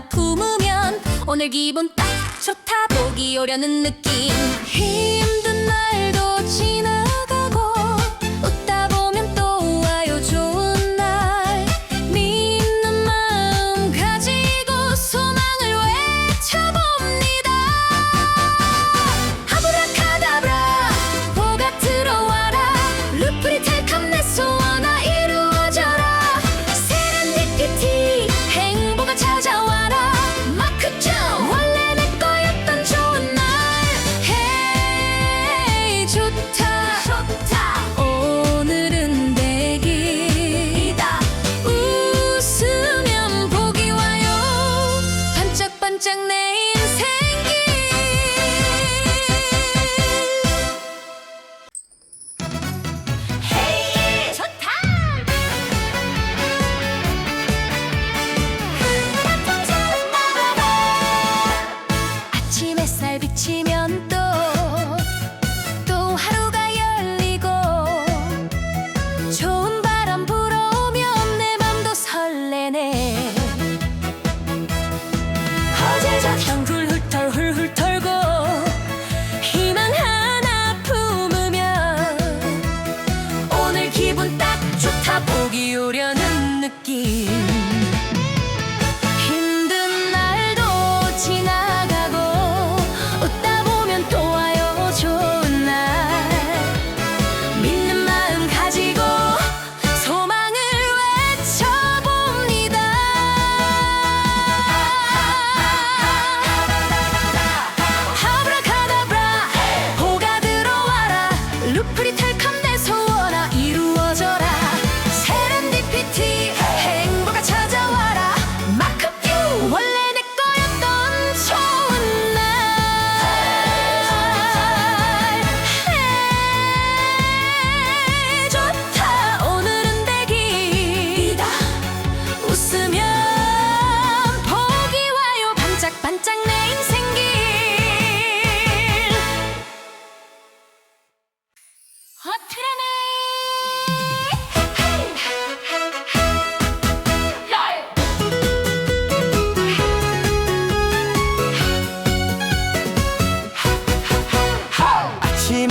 하나 품으면 오늘 기분 딱 좋다. 보기 오려는 느낌. 힘든 날도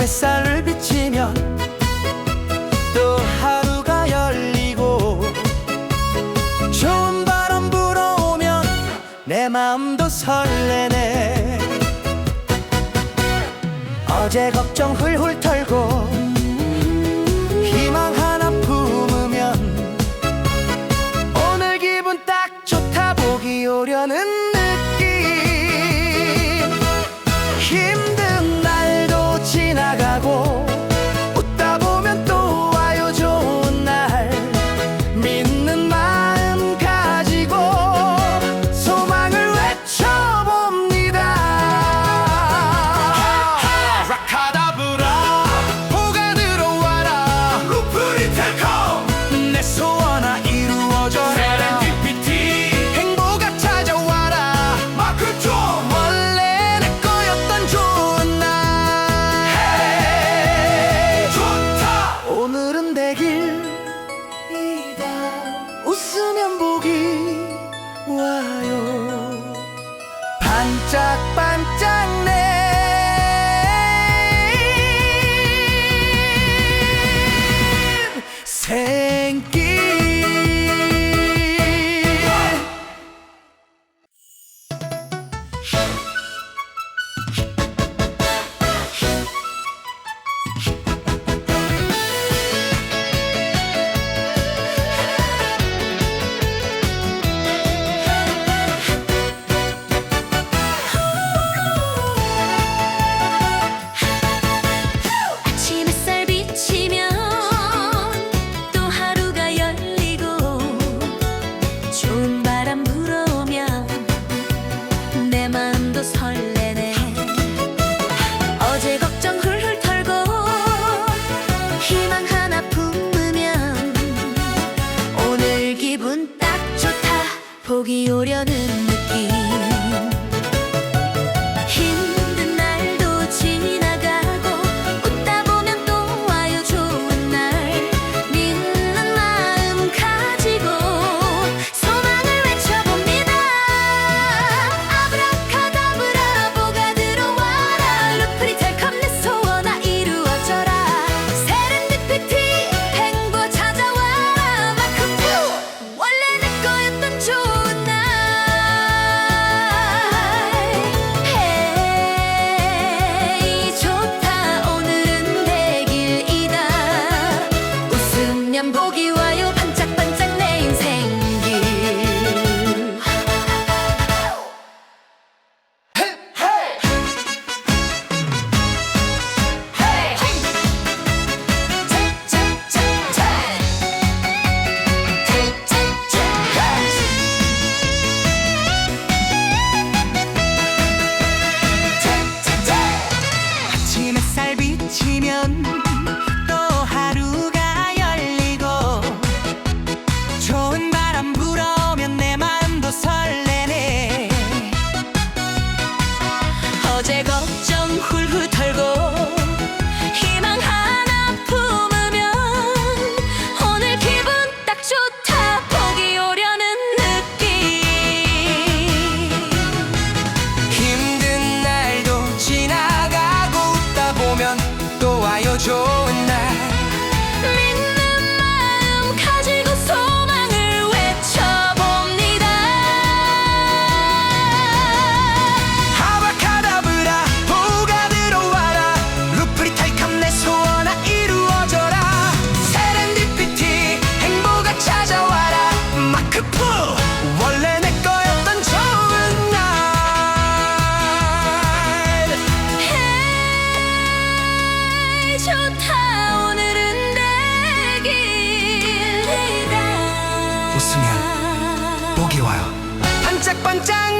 뱃살을 비치면 또 하루가 열리고 좋은 바람 불어오면 내 마음도 설레네. 어제 걱정 훌훌 털고 희망 하나 품으면 오늘 기분 딱 좋다 보기 오려는 반짝반짝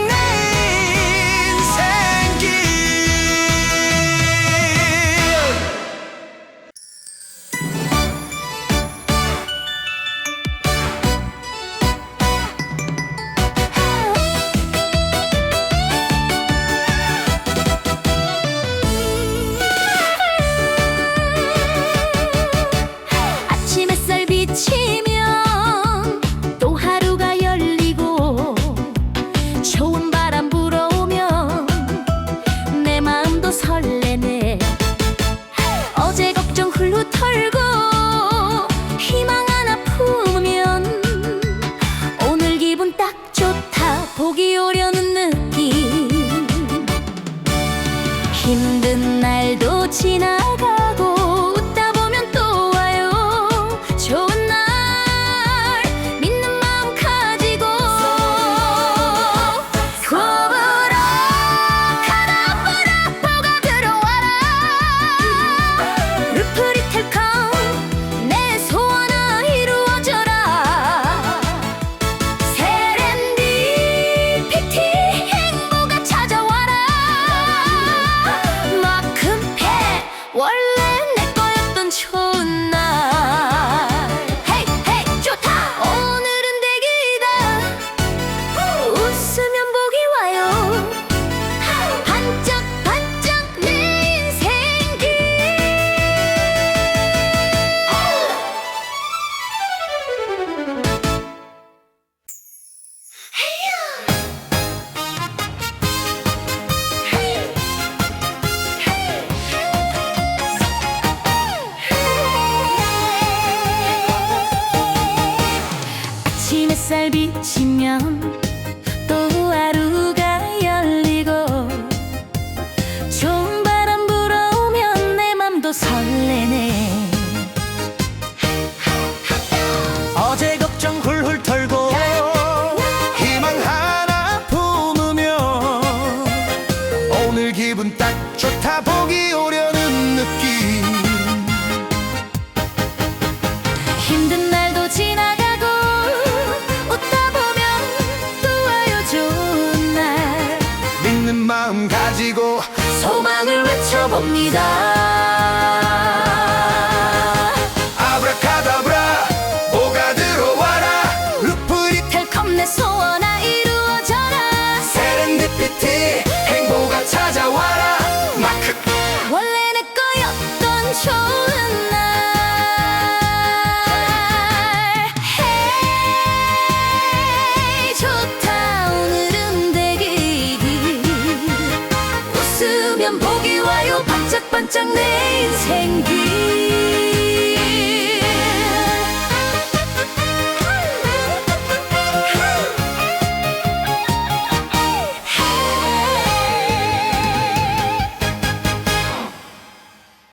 외쳐봅니다 깜짝 내 인생